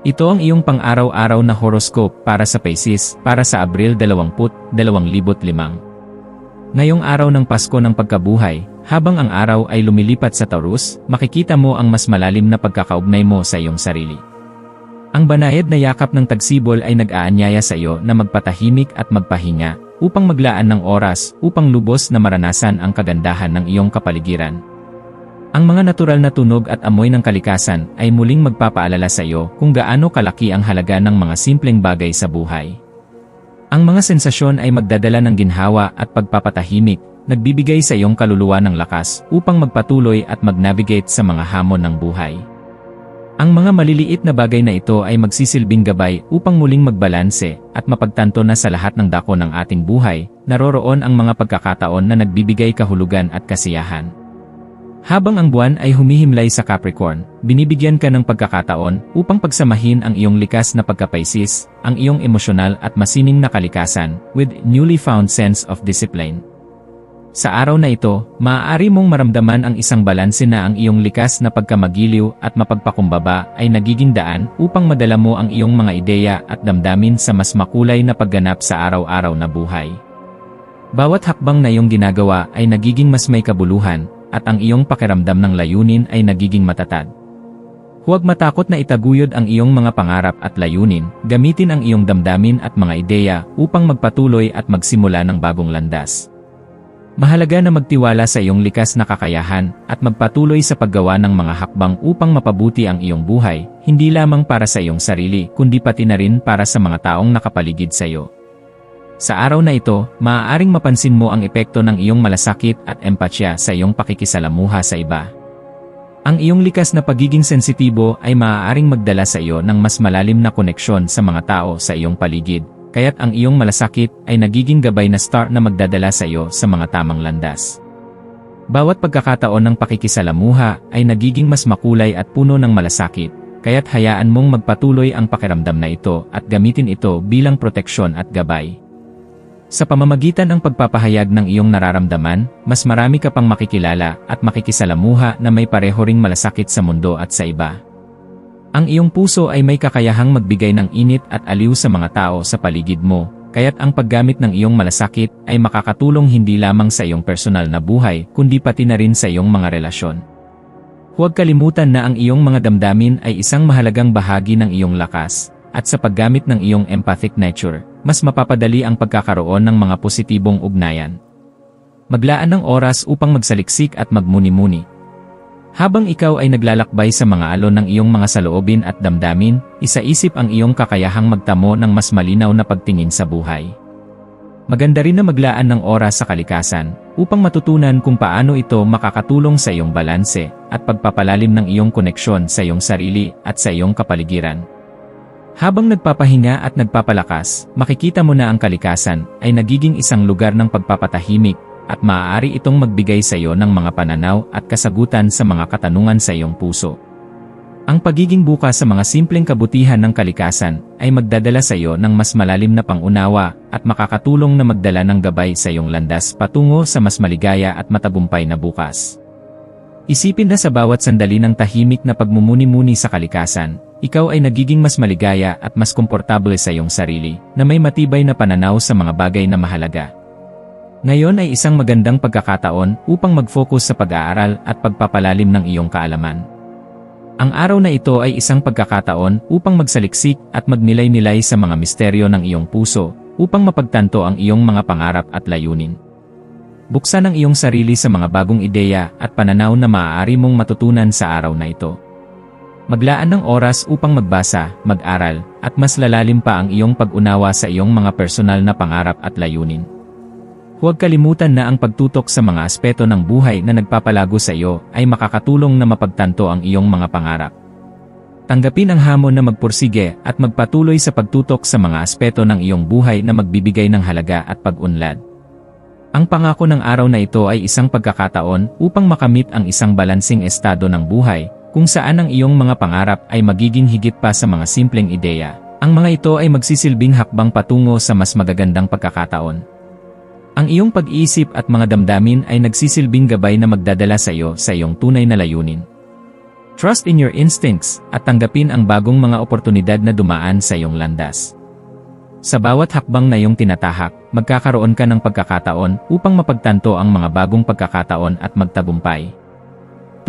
Ito ang iyong pang-araw-araw na horoscope para sa Pisces para sa Abril 20, 2005. Ngayong araw ng Pasko ng pagkabuhay, habang ang araw ay lumilipat sa Taurus, makikita mo ang mas malalim na pagkakaugnay mo sa iyong sarili. Ang banayad na yakap ng tagsibol ay nag-aanyaya sa iyo na magpatahimik at magpahinga, upang maglaan ng oras upang lubos na maranasan ang kagandahan ng iyong kapaligiran. Ang mga natural na tunog at amoy ng kalikasan ay muling magpapaalala sa iyo kung gaano kalaki ang halaga ng mga simpleng bagay sa buhay. Ang mga sensasyon ay magdadala ng ginhawa at pagpapatahimik, nagbibigay sa iyong kaluluwa ng lakas upang magpatuloy at mag-navigate sa mga hamon ng buhay. Ang mga maliliit na bagay na ito ay magsisilbing gabay upang muling magbalanse at mapagtanto na sa lahat ng dako ng ating buhay, naroroon ang mga pagkakataon na nagbibigay kahulugan at kasiyahan. Habang ang buwan ay humihimlay sa Capricorn, binibigyan ka ng pagkakataon upang pagsamahin ang iyong likas na pagkapaisis, ang iyong emosyonal at masining na kalikasan, with newly found sense of discipline. Sa araw na ito, maaari mong maramdaman ang isang balanse na ang iyong likas na pagkamagiliw at mapagpakumbaba ay nagiging daan upang madala mo ang iyong mga ideya at damdamin sa mas makulay na pagganap sa araw-araw na buhay. Bawat hakbang na iyong ginagawa ay nagiging mas may kabuluhan, at ang iyong pakiramdam ng layunin ay nagiging matatag. Huwag matakot na itaguyod ang iyong mga pangarap at layunin, gamitin ang iyong damdamin at mga ideya upang magpatuloy at magsimula ng bagong landas. Mahalaga na magtiwala sa iyong likas na kakayahan at magpatuloy sa paggawa ng mga hakbang upang mapabuti ang iyong buhay, hindi lamang para sa iyong sarili kundi pati na rin para sa mga taong nakapaligid sa iyo. Sa araw na ito, maaaring mapansin mo ang epekto ng iyong malasakit at empatya sa iyong pakikisalamuha sa iba. Ang iyong likas na pagiging sensitibo ay maaaring magdala sa iyo ng mas malalim na koneksyon sa mga tao sa iyong paligid, kaya't ang iyong malasakit ay nagiging gabay na star na magdadala sa iyo sa mga tamang landas. Bawat pagkakataon ng pakikisalamuha ay nagiging mas makulay at puno ng malasakit, kaya't hayaan mong magpatuloy ang pakiramdam na ito at gamitin ito bilang proteksyon at gabay. Sa pamamagitan ng pagpapahayag ng iyong nararamdaman, mas marami ka pang makikilala at makikisalamuha na may pareho ring malasakit sa mundo at sa iba. Ang iyong puso ay may kakayahang magbigay ng init at aliw sa mga tao sa paligid mo, kaya't ang paggamit ng iyong malasakit ay makakatulong hindi lamang sa iyong personal na buhay kundi pati na rin sa iyong mga relasyon. Huwag kalimutan na ang iyong mga damdamin ay isang mahalagang bahagi ng iyong lakas, at sa paggamit ng iyong empathic nature, mas mapapadali ang pagkakaroon ng mga positibong ugnayan. Maglaan ng oras upang magsaliksik at magmuni-muni. Habang ikaw ay naglalakbay sa mga alon ng iyong mga saloobin at damdamin, isaisip ang iyong kakayahang magtamo ng mas malinaw na pagtingin sa buhay. Maganda rin na maglaan ng oras sa kalikasan upang matutunan kung paano ito makakatulong sa iyong balanse at pagpapalalim ng iyong koneksyon sa iyong sarili at sa iyong kapaligiran. Habang nagpapahinga at nagpapalakas, makikita mo na ang kalikasan ay nagiging isang lugar ng pagpapatahimik at maaari itong magbigay sa iyo ng mga pananaw at kasagutan sa mga katanungan sa iyong puso. Ang pagiging bukas sa mga simpleng kabutihan ng kalikasan ay magdadala sa iyo ng mas malalim na pangunawa at makakatulong na magdala ng gabay sa iyong landas patungo sa mas maligaya at matagumpay na bukas. Isipin na sa bawat sandali ng tahimik na pagmumuni-muni sa kalikasan, ikaw ay nagiging mas maligaya at mas komportable sa iyong sarili, na may matibay na pananaw sa mga bagay na mahalaga. Ngayon ay isang magandang pagkakataon upang mag-focus sa pag-aaral at pagpapalalim ng iyong kaalaman. Ang araw na ito ay isang pagkakataon upang magsaliksik at magnilay-nilay sa mga misteryo ng iyong puso upang mapagtanto ang iyong mga pangarap at layunin. Buksan ang iyong sarili sa mga bagong ideya at pananaw na maaari mong matutunan sa araw na ito. Maglaan ng oras upang magbasa, mag-aral, at mas lalalim pa ang iyong pag-unawa sa iyong mga personal na pangarap at layunin. Huwag kalimutan na ang pagtutok sa mga aspeto ng buhay na nagpapalago sa iyo ay makakatulong na mapagtanto ang iyong mga pangarap. Tanggapin ang hamon na magpursige at magpatuloy sa pagtutok sa mga aspeto ng iyong buhay na magbibigay ng halaga at pag-unlad. Ang pangako ng araw na ito ay isang pagkakataon upang makamit ang isang balansing estado ng buhay, kung saan ang iyong mga pangarap ay magiging higit pa sa mga simpleng ideya. Ang mga ito ay magsisilbing hakbang patungo sa mas magagandang pagkakataon. Ang iyong pag-iisip at mga damdamin ay nagsisilbing gabay na magdadala sa iyo sa iyong tunay na layunin. Trust in your instincts at tanggapin ang bagong mga oportunidad na dumaan sa iyong landas. Sa bawat hakbang na iyong tinatahak, magkakaroon ka ng pagkakataon upang mapagtanto ang mga bagong pagkakataon at magtagumpay.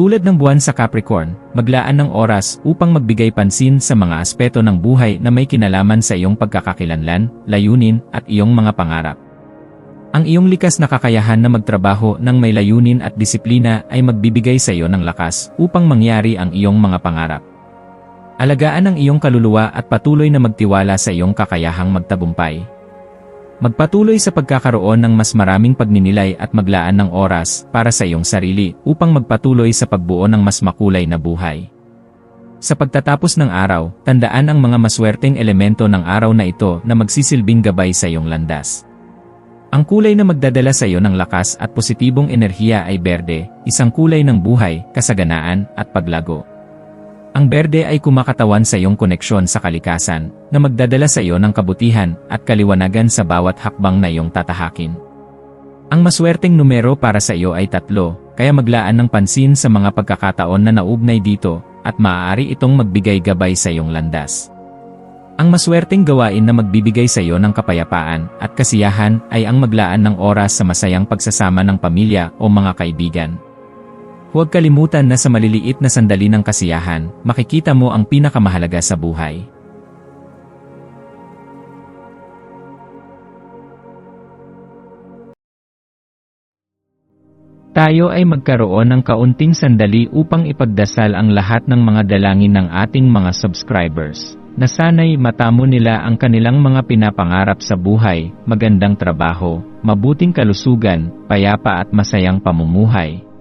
Tulad ng buwan sa Capricorn, maglaan ng oras upang magbigay pansin sa mga aspeto ng buhay na may kinalaman sa iyong pagkakakilanlan, layunin, at iyong mga pangarap. Ang iyong likas na kakayahan na magtrabaho ng may layunin at disiplina ay magbibigay sa iyo ng lakas upang mangyari ang iyong mga pangarap. Alagaan ang iyong kaluluwa at patuloy na magtiwala sa iyong kakayahang magtagumpay. Magpatuloy sa pagkakaroon ng mas maraming pagninilay at maglaan ng oras para sa iyong sarili upang magpatuloy sa pagbuo ng mas makulay na buhay. Sa pagtatapos ng araw, tandaan ang mga maswerteng elemento ng araw na ito na magsisilbing gabay sa iyong landas. Ang kulay na magdadala sa iyo ng lakas at positibong enerhiya ay berde, isang kulay ng buhay, kasaganaan, at paglago. Ang berde ay kumakatawan sa iyong koneksyon sa kalikasan, na magdadala sa iyo ng kabutihan at kaliwanagan sa bawat hakbang na iyong tatahakin. Ang maswerteng numero para sa iyo ay tatlo, kaya maglaan ng pansin sa mga pagkakataon na naugnay dito, at maaari itong magbigay gabay sa iyong landas. Ang maswerteng gawain na magbibigay sa iyo ng kapayapaan at kasiyahan ay ang maglaan ng oras sa masayang pagsasama ng pamilya o mga kaibigan. Huwag kalimutan na sa maliliit na sandali ng kasiyahan, makikita mo ang pinakamahalaga sa buhay. Tayo ay magkaroon ng kaunting sandali upang ipagdasal ang lahat ng mga dalangin ng ating mga subscribers, na sana'y matamo nila ang kanilang mga pinapangarap sa buhay, magandang trabaho, mabuting kalusugan, payapa at masayang pamumuhay,